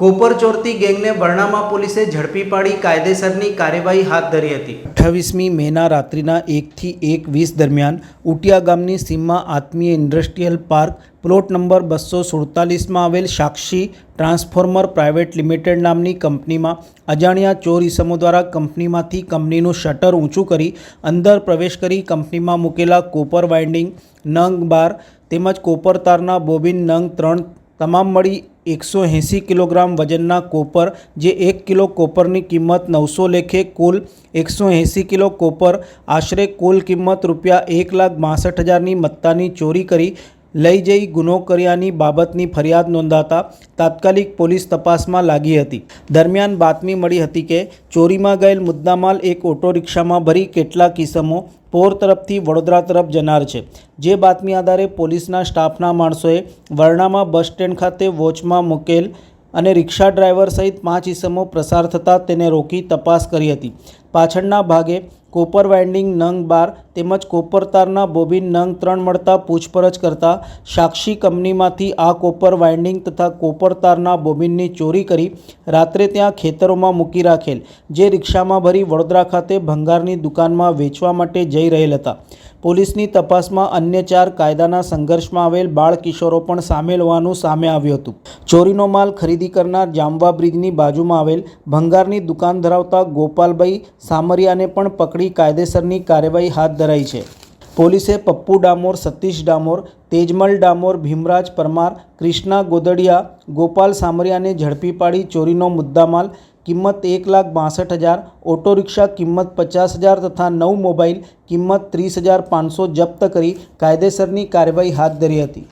Copper ચોરતી ગેંગને બરણામાં પોલીસે ઝડપી પાડી કાયદેસરની કાર્યવાહી હાથ ધરી હતી. અઠ્ઠાવીસમી મેના રાત્રિના એકથી એક વીસ દરમિયાન ઉટિયા ગામની સીમમાં Atmiya industrial park plot number બસો સુડતાલીસમાં આવેલ સાક્ષી ટ્રાન્સફોર્મર પ્રાઇવેટ લિમિટેડ નામની કંપનીમાં અજાણ્યા ચોર ઇસમો દ્વારા કંપનીમાંથી કંપનીનું શટર ઊંચું કરી અંદર પ્રવેશ કરી કંપનીમાં મૂકેલા કોપર વાઇન્ડિંગ, નંગ બાર તેમજ કોપર તારના બોબિન, નંગ ત્રણ તમામ મળી એકસો એંસી કિલોગ્રામ વજનના કોપર, જે એક કિલો કોપરની કિંમત નવસો લેખે કુલ એકસો એંસી કિલો કોપર. આશરે કુલ કિંમત રૂપિયા એક લાખ બાસઠ હજારની મત્તાની ચોરી કરી લઈ જઈ ગુનો કર્યાની બાબતની ફરિયાદ નોંધાતા તાત્કાલિક પોલીસ તપાસમાં લાગી હતી. દરમિયાન બાતમી મળી હતી કે ચોરીમાં ગયેલ મુદ્દામાલ એક ઓટો રિક્ષામાં ભરી કેટલાક કિસ્મો પોર તરફથી વડોદરા તરફ જનાર છે. જે બાતમી આધારે પોલીસના સ્ટાફના માણસોએ વરણામાં બસ સ્ટેન્ડ ખાતે વોચમાં મૂકેલ અને રિક્ષા ડ્રાઈવર સહિત પાંચ ઇસમો પ્રસાર થતાં તેને રોકી તપાસ કરી હતી. પાછળના ભાગે કોપર વાઇન્ડિંગ નંગ બાર તેમજ કોપર તારના બોબિન નંગ ત્રણ મળતા પૂછપરછ કરતા સાક્ષી કંપનીમાંથી આ કોપર વાઇન્ડિંગ તથા કોપર તારના બોબિનની ચોરી કરી રાત્રે ત્યાં ખેતરોમાં મૂકી રાખેલ, જે રિક્ષામાં ભરી વડોદરા ખાતે ભંગારની દુકાનમાં વેચવા માટે જઈ રહેલ હતા. પોલીસની તપાસમાં અન્ય ચાર કાયદાના સંઘર્ષમાં આવેલ બાળ કિશોરો પણ સામેલ હોવાનું સામે આવ્યું હતું. ચોરીનો માલ ખરીદી કરનાર જામવા બ્રિજની બાજુમાં આવેલ ભંગારની દુકાન ધરાવતા ગોપાલભાઈ સામરિયાને પણ પકડી કાયદેસરની કાર્યવાહી હાથ ધરાઈ છે. પોલીસે પપ્પુ ડામોર, સતીશ ડામોર, તેજમલ ડામોર, ભીમરાજ પરમાર ક્રિષ્ના ગોદડિયા, ગોપાલ સામરિયાને ઝડપી પાડી ચોરીનો મુદ્દામાલ, કિંમત એક લાખ બાસઠ હજાર ઓટો રિક્ષા કિંમત પચાસ હજાર તથા નવ મોબાઈલ કિંમત ત્રીસ હજાર પાંચસો જપ્ત કરી કાયદેસરની કાર્યવાહી હાથ ધરી હતી.